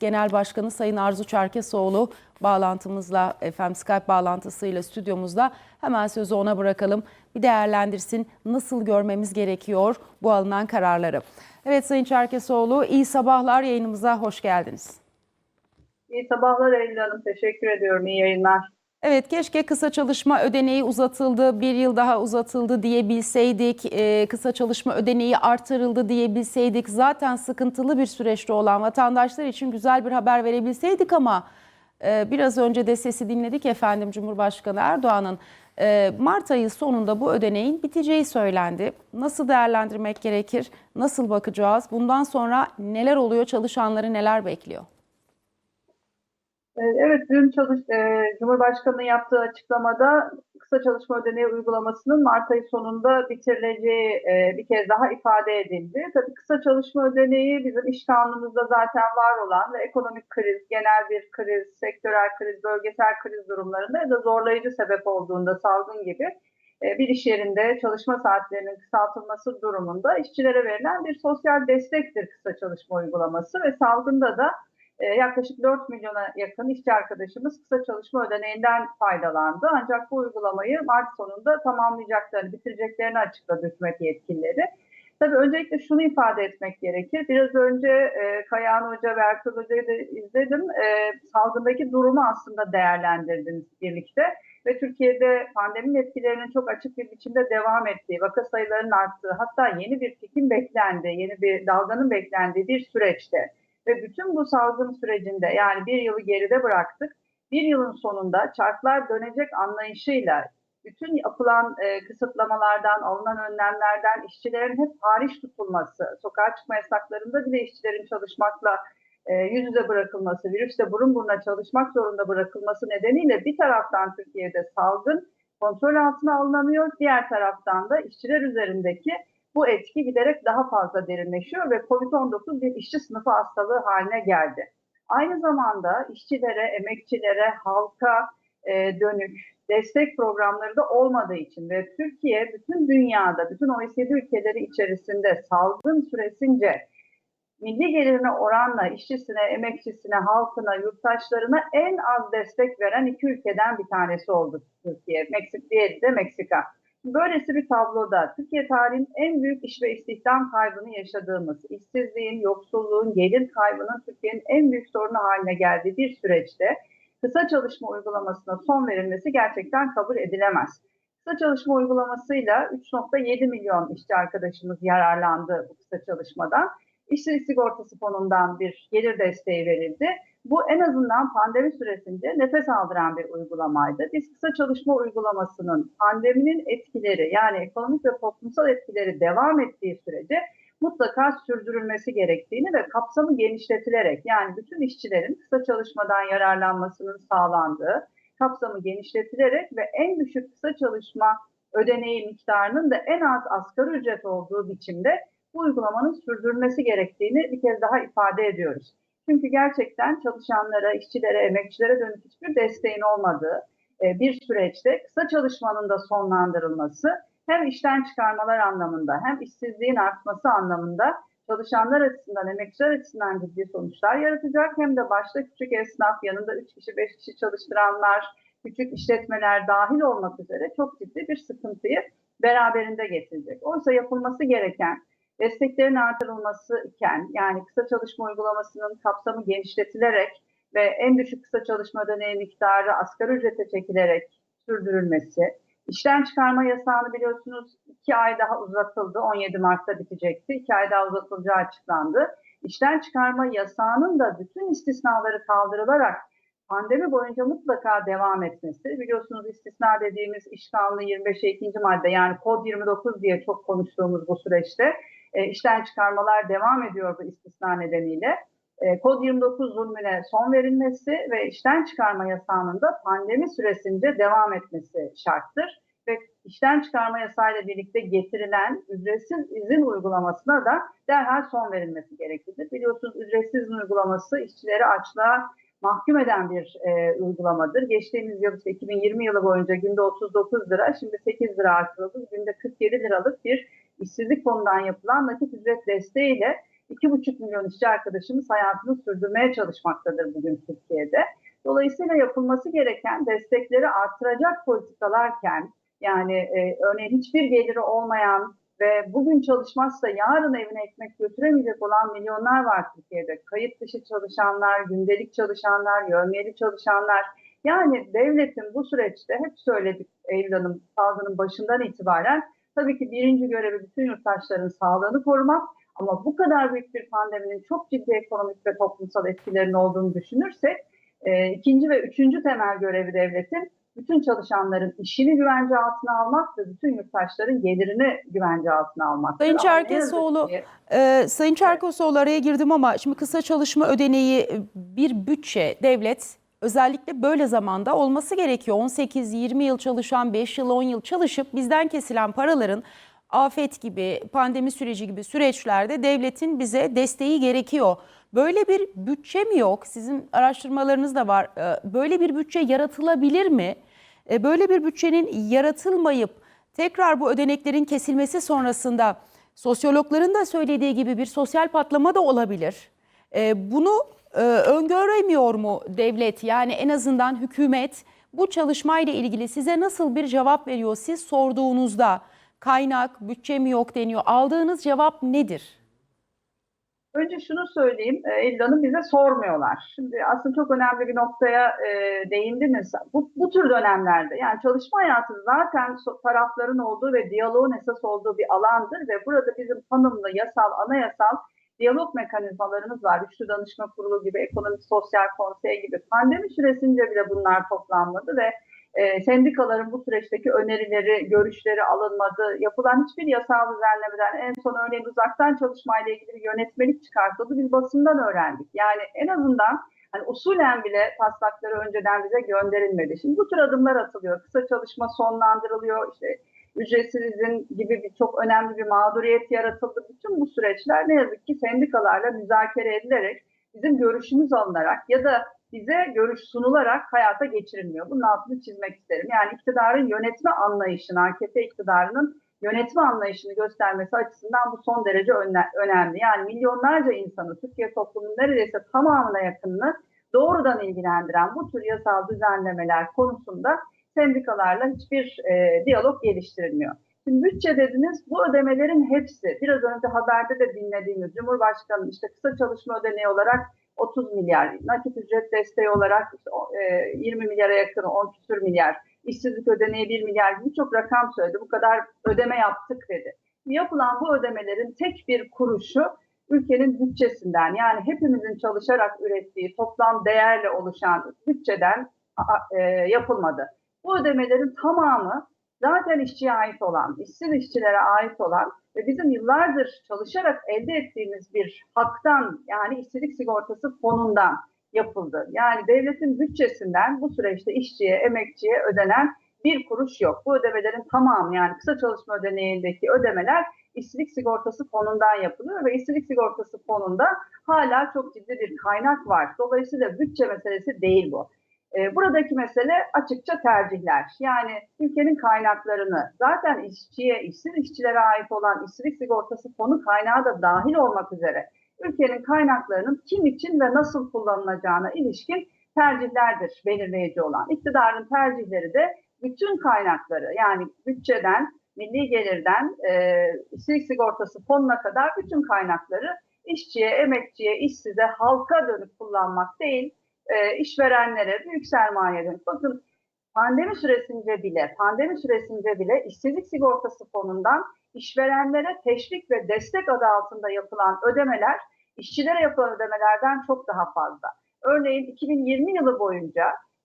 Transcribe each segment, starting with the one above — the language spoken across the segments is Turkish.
Genel Başkanı Sayın Arzu Çerkesoğlu bağlantımızla, efendim Skype bağlantısıyla stüdyomuzda. Hemen sözü ona bırakalım. Bir değerlendirsin nasıl görmemiz gerekiyor bu alınan kararları. Evet Sayın Çerkesoğlu iyi sabahlar yayınımıza hoş geldiniz. İyi sabahlar Eylül Hanım. Teşekkür ediyorum. İyi yayınlar. Evet keşke kısa çalışma ödeneği uzatıldı, bir yıl daha uzatıldı diyebilseydik, e, kısa çalışma ödeneği artırıldı diyebilseydik. Zaten sıkıntılı bir süreçte olan vatandaşlar için güzel bir haber verebilseydik ama e, biraz önce de sesi dinledik efendim Cumhurbaşkanı Erdoğan'ın e, Mart ayı sonunda bu ödeneğin biteceği söylendi. Nasıl değerlendirmek gerekir, nasıl bakacağız, bundan sonra neler oluyor, çalışanları neler bekliyor? Ee, Evet, dün çalış, e, Cumhurbaşkanı'nın yaptığı açıklamada kısa çalışma ödeneği uygulamasının Mart ayı sonunda bitirileceği e, bir kez daha ifade edildi. Tabii kısa çalışma ödeneği bizim iş kanunumuzda zaten var olan ve ekonomik kriz, genel bir kriz, sektörel kriz, bölgesel kriz durumlarında ya da zorlayıcı sebep olduğunda salgın gibi e, bir iş yerinde çalışma saatlerinin kısaltılması durumunda işçilere verilen bir sosyal destektir kısa çalışma uygulaması ve salgında da e, yaklaşık 4 milyona yakın işçi arkadaşımız kısa çalışma ödeneğinden faydalandı. Ancak bu uygulamayı Mart sonunda tamamlayacaklarını, bitireceklerini açıkladı hükümet yetkilileri. Tabii öncelikle şunu ifade etmek gerekir. Biraz önce e, Kayahan Hoca ve Ertuğrul Hoca'yı da izledim. E, salgındaki durumu aslında değerlendirdiniz birlikte. Ve Türkiye'de pandeminin etkilerinin çok açık bir biçimde devam ettiği, vaka sayılarının arttığı, hatta yeni bir pikin beklendiği, yeni bir dalganın beklendiği bir süreçte ve bütün bu salgın sürecinde yani bir yılı geride bıraktık. Bir yılın sonunda çarklar dönecek anlayışıyla bütün yapılan e, kısıtlamalardan, alınan önlemlerden işçilerin hep hariç tutulması, sokağa çıkma yasaklarında bile işçilerin çalışmakla e, yüz yüze bırakılması, virüsle burun buruna çalışmak zorunda bırakılması nedeniyle bir taraftan Türkiye'de salgın kontrol altına alınamıyor, diğer taraftan da işçiler üzerindeki bu etki giderek daha fazla derinleşiyor ve COVID-19 bir işçi sınıfı hastalığı haline geldi. Aynı zamanda işçilere, emekçilere, halka e, dönük destek programları da olmadığı için ve Türkiye bütün dünyada, bütün OECD ülkeleri içerisinde salgın süresince milli gelirine oranla işçisine, emekçisine, halkına, yurttaşlarına en az destek veren iki ülkeden bir tanesi oldu Türkiye. Meksik, diğeri de Meksika. Böylesi bir tabloda Türkiye tarihinin en büyük iş ve istihdam kaybını yaşadığımız, işsizliğin, yoksulluğun, gelir kaybının Türkiye'nin en büyük sorunu haline geldiği bir süreçte kısa çalışma uygulamasına son verilmesi gerçekten kabul edilemez. Kısa çalışma uygulamasıyla 3.7 milyon işçi arkadaşımız yararlandı bu kısa çalışmadan. İşsizlik sigortası fonundan bir gelir desteği verildi. Bu en azından pandemi süresince nefes aldıran bir uygulamaydı. Biz kısa çalışma uygulamasının pandeminin etkileri yani ekonomik ve toplumsal etkileri devam ettiği sürece mutlaka sürdürülmesi gerektiğini ve kapsamı genişletilerek yani bütün işçilerin kısa çalışmadan yararlanmasının sağlandığı, kapsamı genişletilerek ve en düşük kısa çalışma ödeneği miktarının da en az asgari ücret olduğu biçimde bu uygulamanın sürdürülmesi gerektiğini bir kez daha ifade ediyoruz. Çünkü gerçekten çalışanlara, işçilere, emekçilere dönük hiçbir desteğin olmadığı e, bir süreçte kısa çalışmanın da sonlandırılması hem işten çıkarmalar anlamında hem işsizliğin artması anlamında çalışanlar açısından, emekçiler açısından ciddi sonuçlar yaratacak. Hem de başta küçük esnaf, yanında 3 kişi, 5 kişi çalıştıranlar, küçük işletmeler dahil olmak üzere çok ciddi bir sıkıntıyı beraberinde getirecek. Oysa yapılması gereken desteklerin artırılması iken yani kısa çalışma uygulamasının kapsamı genişletilerek ve en düşük kısa çalışma ödeneği miktarı asgari ücrete çekilerek sürdürülmesi, işten çıkarma yasağını biliyorsunuz iki ay daha uzatıldı, 17 Mart'ta bitecekti, iki ay daha uzatılacağı açıklandı. İşten çıkarma yasağının da bütün istisnaları kaldırılarak pandemi boyunca mutlaka devam etmesi. Biliyorsunuz istisna dediğimiz iş kanunu 25'e 2. madde yani kod 29 diye çok konuştuğumuz bu süreçte e, işten çıkarmalar devam ediyor bu istisna nedeniyle. E, Kod 29 zulmüne son verilmesi ve işten çıkarma yasağının da pandemi süresince devam etmesi şarttır. Ve işten çıkarma yasayla birlikte getirilen ücretsiz izin uygulamasına da derhal son verilmesi gereklidir. Biliyorsunuz ücretsiz izin uygulaması işçileri açlığa mahkum eden bir e, uygulamadır. Geçtiğimiz yıl işte 2020 yılı boyunca günde 39 lira, şimdi 8 lira artırıldı. Günde 47 liralık bir işsizlik fonundan yapılan nakit ücret desteğiyle 2,5 milyon işçi arkadaşımız hayatını sürdürmeye çalışmaktadır bugün Türkiye'de. Dolayısıyla yapılması gereken destekleri artıracak politikalarken yani e, örneğin hiçbir geliri olmayan ve bugün çalışmazsa yarın evine ekmek götüremeyecek olan milyonlar var Türkiye'de. Kayıt dışı çalışanlar, gündelik çalışanlar, yövmiyeli çalışanlar. Yani devletin bu süreçte hep söyledik Eylül Hanım salgının başından itibaren tabii ki birinci görevi bütün yurttaşların sağlığını korumak ama bu kadar büyük bir pandeminin çok ciddi ekonomik ve toplumsal etkilerinin olduğunu düşünürsek e, ikinci ve üçüncü temel görevi devletin bütün çalışanların işini güvence altına almak ve bütün yurttaşların gelirini güvence altına almak. Sayın Çerkesoğlu, Ee, Sayın Çerkesoğlu araya girdim ama şimdi kısa çalışma ödeneği e, bir bütçe devlet özellikle böyle zamanda olması gerekiyor. 18-20 yıl çalışan 5 yıl 10 yıl çalışıp bizden kesilen paraların afet gibi pandemi süreci gibi süreçlerde devletin bize desteği gerekiyor. Böyle bir bütçe mi yok? Sizin araştırmalarınız da var. Ee, Böyle bir bütçe yaratılabilir mi? Ee, Böyle bir bütçenin yaratılmayıp tekrar bu ödeneklerin kesilmesi sonrasında sosyologların da söylediği gibi bir sosyal patlama da olabilir. Ee, Bunu e, öngöremiyor mu devlet? Yani en azından hükümet bu çalışmayla ilgili size nasıl bir cevap veriyor? Siz sorduğunuzda kaynak, bütçe mi yok deniyor. Aldığınız cevap nedir? Önce şunu söyleyeyim, Eylül bize sormuyorlar. Şimdi aslında çok önemli bir noktaya e, değindiniz. Bu, bu tür dönemlerde yani çalışma hayatı zaten tarafların olduğu ve diyaloğun esas olduğu bir alandır ve burada bizim tanımlı, yasal, anayasal diyalog mekanizmalarımız var. Üçlü Danışma Kurulu gibi, Ekonomik Sosyal Konsey gibi. Pandemi süresince bile bunlar toplanmadı ve e, sendikaların bu süreçteki önerileri, görüşleri alınmadı. Yapılan hiçbir yasal düzenlemeden en son örneğin uzaktan çalışmayla ilgili bir yönetmelik çıkartıldı. Biz basından öğrendik. Yani en azından hani usulen bile taslakları önceden bize gönderilmedi. Şimdi bu tür adımlar atılıyor. Kısa çalışma sonlandırılıyor. İşte ücretsiz izin gibi bir çok önemli bir mağduriyet yaratıldı. Bütün bu süreçler ne yazık ki sendikalarla müzakere edilerek bizim görüşümüz alınarak ya da bize görüş sunularak hayata geçirilmiyor. Bunun altını çizmek isterim. Yani iktidarın yönetme anlayışını, AKP iktidarının yönetme anlayışını göstermesi açısından bu son derece önemli. Yani milyonlarca insanı, Türkiye toplumunun neredeyse tamamına yakınını doğrudan ilgilendiren bu tür yasal düzenlemeler konusunda sendikalarla hiçbir e, diyalog geliştirilmiyor. Şimdi bütçe dediniz, bu ödemelerin hepsi, biraz önce haberde de dinlediğimiz Cumhurbaşkanı işte kısa çalışma ödeneği olarak 30 milyar, nakit ücret desteği olarak işte, e, 20 milyara yakın 10 küsür milyar, işsizlik ödeneği 1 milyar gibi birçok rakam söyledi. Bu kadar ödeme yaptık dedi. Yapılan bu ödemelerin tek bir kuruşu ülkenin bütçesinden yani hepimizin çalışarak ürettiği toplam değerle oluşan bütçeden e, yapılmadı. Bu ödemelerin tamamı zaten işçiye ait olan, işsiz işçilere ait olan ve bizim yıllardır çalışarak elde ettiğimiz bir haktan yani işsizlik sigortası fonundan yapıldı. Yani devletin bütçesinden bu süreçte işçiye, emekçiye ödenen bir kuruş yok. Bu ödemelerin tamamı yani kısa çalışma ödeneğindeki ödemeler işsizlik sigortası fonundan yapılıyor ve işsizlik sigortası fonunda hala çok ciddi bir kaynak var. Dolayısıyla bütçe meselesi değil bu. Buradaki mesele açıkça tercihler. Yani ülkenin kaynaklarını zaten işçiye, işsiz işçilere ait olan işsizlik sigortası fonu kaynağı da dahil olmak üzere ülkenin kaynaklarının kim için ve nasıl kullanılacağına ilişkin tercihlerdir belirleyici olan. İktidarın tercihleri de bütün kaynakları yani bütçeden, milli gelirden, e, işsizlik sigortası fonuna kadar bütün kaynakları işçiye, emekçiye, işsize, halka dönük kullanmak değil, e, işverenlere, büyük sermayelerin. Bakın pandemi süresince bile, pandemi süresince bile işsizlik sigortası fonundan işverenlere teşvik ve destek adı altında yapılan ödemeler işçilere yapılan ödemelerden çok daha fazla. Örneğin 2020 yılı boyunca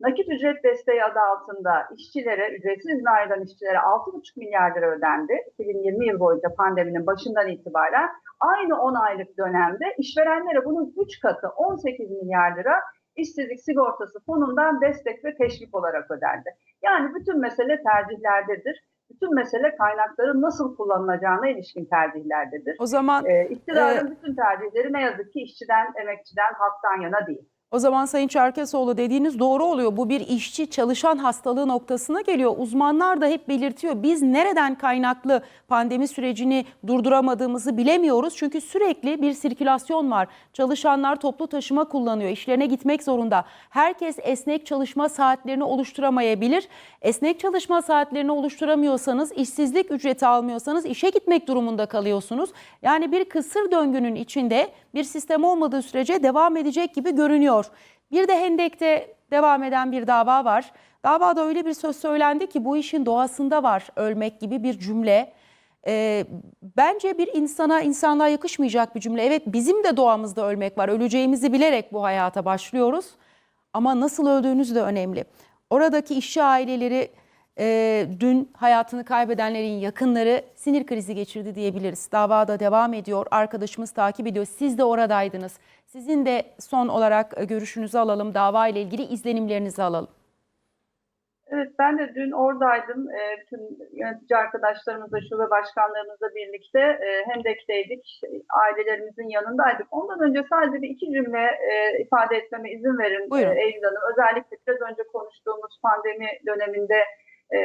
nakit ücret desteği adı altında işçilere, ücretsiz izne ayrılan işçilere 6,5 milyar lira ödendi. 2020 yıl boyunca pandeminin başından itibaren aynı 10 aylık dönemde işverenlere bunun 3 katı 18 milyar lira işsizlik sigortası fonundan destek ve teşvik olarak ödendi. Yani bütün mesele tercihlerdedir. Bütün mesele kaynakların nasıl kullanılacağına ilişkin tercihlerdedir. O zaman Ee, iktidarın e, bütün tercihleri ne yazık ki işçiden, emekçiden, halktan yana değil. O zaman Sayın Çerkesoğlu dediğiniz doğru oluyor. Bu bir işçi çalışan hastalığı noktasına geliyor. Uzmanlar da hep belirtiyor. Biz nereden kaynaklı pandemi sürecini durduramadığımızı bilemiyoruz. Çünkü sürekli bir sirkülasyon var. Çalışanlar toplu taşıma kullanıyor. İşlerine gitmek zorunda. Herkes esnek çalışma saatlerini oluşturamayabilir. Esnek çalışma saatlerini oluşturamıyorsanız, işsizlik ücreti almıyorsanız işe gitmek durumunda kalıyorsunuz. Yani bir kısır döngünün içinde bir sistem olmadığı sürece devam edecek gibi görünüyor. Bir de Hendek'te devam eden bir dava var. Davada öyle bir söz söylendi ki bu işin doğasında var ölmek gibi bir cümle. Ee, bence bir insana insanlığa yakışmayacak bir cümle. Evet bizim de doğamızda ölmek var. Öleceğimizi bilerek bu hayata başlıyoruz. Ama nasıl öldüğünüz de önemli. Oradaki işçi aileleri e, dün hayatını kaybedenlerin yakınları sinir krizi geçirdi diyebiliriz. Davada devam ediyor. Arkadaşımız takip ediyor. Siz de oradaydınız. Sizin de son olarak e, görüşünüzü alalım. Dava ile ilgili izlenimlerinizi alalım. Evet ben de dün oradaydım. E, bütün yönetici arkadaşlarımızla, şube başkanlarımızla birlikte e, Hendek'teydik. Ailelerimizin yanındaydık. Ondan önce sadece bir iki cümle e, ifade etmeme izin verin Buyurun. e, Eylül Hanım. Özellikle biraz önce konuştuğumuz pandemi döneminde e,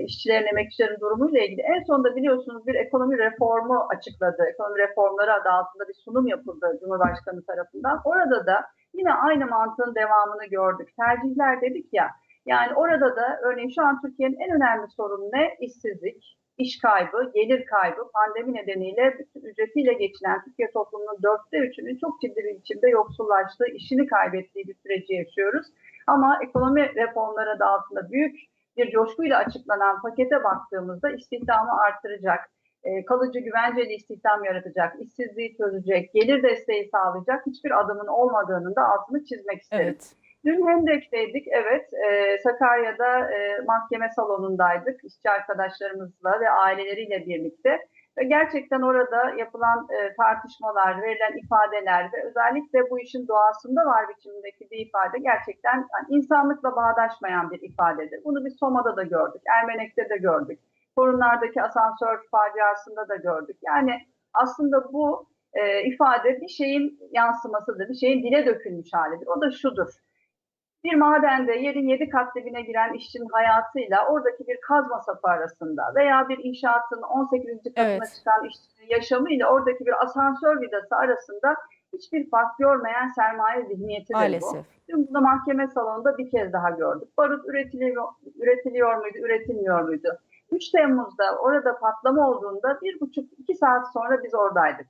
işçilerin, emekçilerin durumuyla ilgili. En sonunda biliyorsunuz bir ekonomi reformu açıkladı. Ekonomi reformları adı altında bir sunum yapıldı Cumhurbaşkanı tarafından. Orada da yine aynı mantığın devamını gördük. Tercihler dedik ya. Yani orada da örneğin şu an Türkiye'nin en önemli sorunu ne? İşsizlik, iş kaybı, gelir kaybı. Pandemi nedeniyle bütün ücretiyle geçinen Türkiye toplumunun dörtte üçünün çok ciddi bir biçimde yoksullaştığı, işini kaybettiği bir süreci yaşıyoruz. Ama ekonomi reformları adı altında büyük bir coşkuyla açıklanan pakete baktığımızda istihdamı artıracak, e, kalıcı güvenceli istihdam yaratacak, işsizliği çözecek, gelir desteği sağlayacak hiçbir adımın olmadığının da altını çizmek isterim. Evet. Dün Hendek'teydik, evet. E, Sakarya'da e, mahkeme salonundaydık işçi arkadaşlarımızla ve aileleriyle birlikte. Gerçekten orada yapılan e, tartışmalar, verilen ifadeler ve özellikle bu işin doğasında var biçimindeki bir ifade gerçekten yani insanlıkla bağdaşmayan bir ifadedir. Bunu biz Soma'da da gördük, Ermenek'te de gördük, Torunlardaki asansör faciasında da gördük. Yani aslında bu e, ifade bir şeyin yansımasıdır, bir şeyin dile dökülmüş halidir. O da şudur. Bir madende yerin yedi kat dibine giren işçinin hayatıyla oradaki bir kazma sapı arasında veya bir inşaatın 18. katına Evet. çıkan işçinin yaşamıyla oradaki bir asansör vidası arasında hiçbir fark görmeyen sermaye zihniyetidir bu. Maalesef. Dün bunu mahkeme salonunda bir kez daha gördük. Barut üretiliyor, üretiliyor muydu, üretilmiyor muydu? 3 Temmuz'da orada patlama olduğunda bir buçuk iki saat sonra biz oradaydık.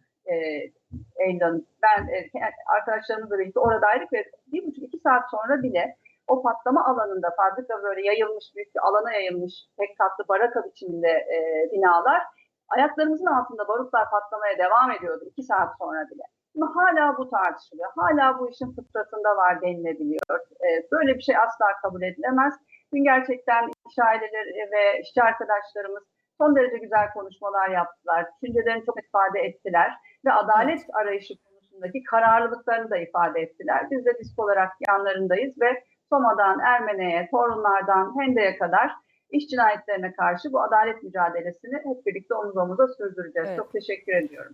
Hanım. Ben e, arkadaşlarımızla birlikte oradaydık ve bir buçuk iki saat sonra bile o patlama alanında fabrika böyle yayılmış büyük bir alana yayılmış tek katlı baraka biçiminde e, binalar ayaklarımızın altında barutlar patlamaya devam ediyordu iki saat sonra bile. Ama hala bu tartışılıyor. Hala bu işin fıtratında var denilebiliyor. E, böyle bir şey asla kabul edilemez. Dün gerçekten iş aileleri ve işçi arkadaşlarımız son derece güzel konuşmalar yaptılar. Düşüncelerini çok ifade ettiler ve adalet arayışı konusundaki kararlılıklarını da ifade ettiler. Biz de disk olarak yanlarındayız ve Soma'dan Ermene'ye, Torunlardan Hende'ye kadar iş cinayetlerine karşı bu adalet mücadelesini hep birlikte omuz omuza sürdüreceğiz. Evet. Çok teşekkür ediyorum.